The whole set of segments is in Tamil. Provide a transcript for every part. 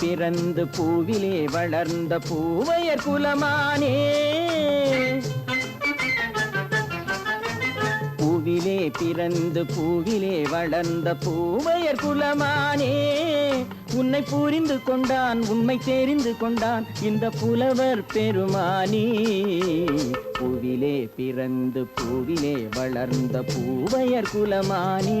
பிறந்து பூவிலே வளர்ந்த பூவையர் குலமானே. பூவிலே பிறந்து பூவிலே வளர்ந்த பூவையர் குலமானே. உன்னை புரிந்து கொண்டான் உண்மை தெரிந்து கொண்டான் இந்த புலவர் பெருமானே. பூவிலே பிறந்து பூவிலே வளர்ந்த பூவையர் குலமானே.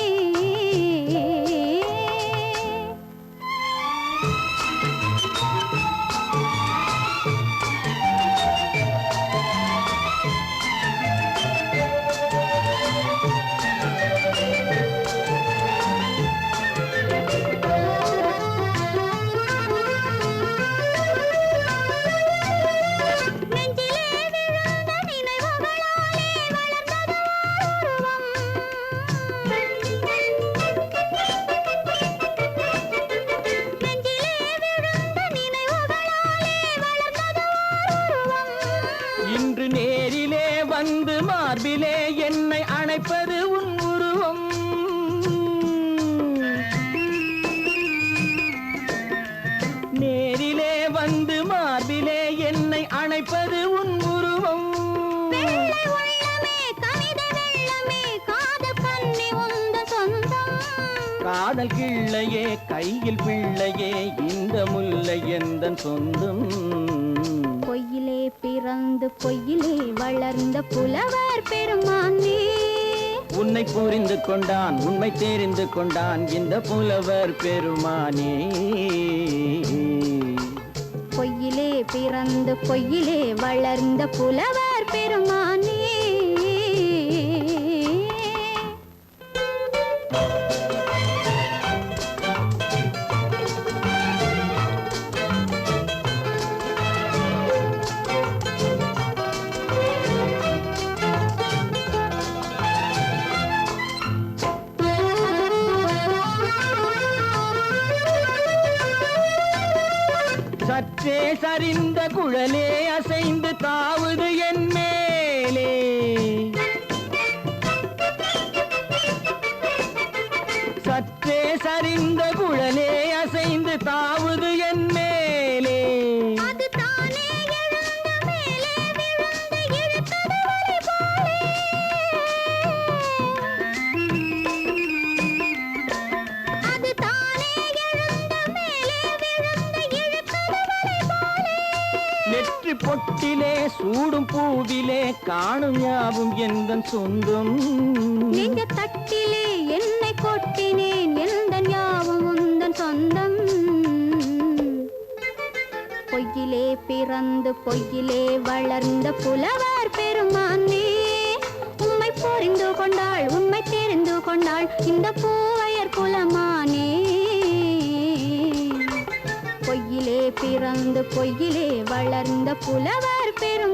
காதல் கிள்ளையே கையில் பிள்ளையே இந்த முல்லை எந்தன் சொந்தம்? பொய்யிலே பிறந்து பொய்யிலே வளர்ந்த புலவர் பெருமானே உன்னை புரிந்து கொண்டான் உண்மை தெரிந்து கொண்டான் இந்த புலவர் பெருமானே. பொய்யிலே பிறந்து பொய்யிலே வளர்ந்த புலவர் பெருமானே சற்றே சரிந்த குழலே அசைந்து தாவுது என் மேலே. சற்றே சரிந்த குழலே அசைந்து தாவு பூவிலே சூடும் பூவிலே காணும் யாவும் எந்த சொந்தம்? நெஞ்ச தட்டிலே என்னை கொட்டினேன் எந்த யாவும் உந்தன் சொந்தம். பொய்யிலே பிறந்து பொய்யிலே வளர்ந்த புலவர் பெருமானே உம்மை புரிந்து கொண்டாள் உண்மை தெரிந்து கொண்டாள் இந்த பூவையர் குலமானே. பொய்யிலே பிறந்து பொய்யிலே வளர்ந்த புலவர் பெரும்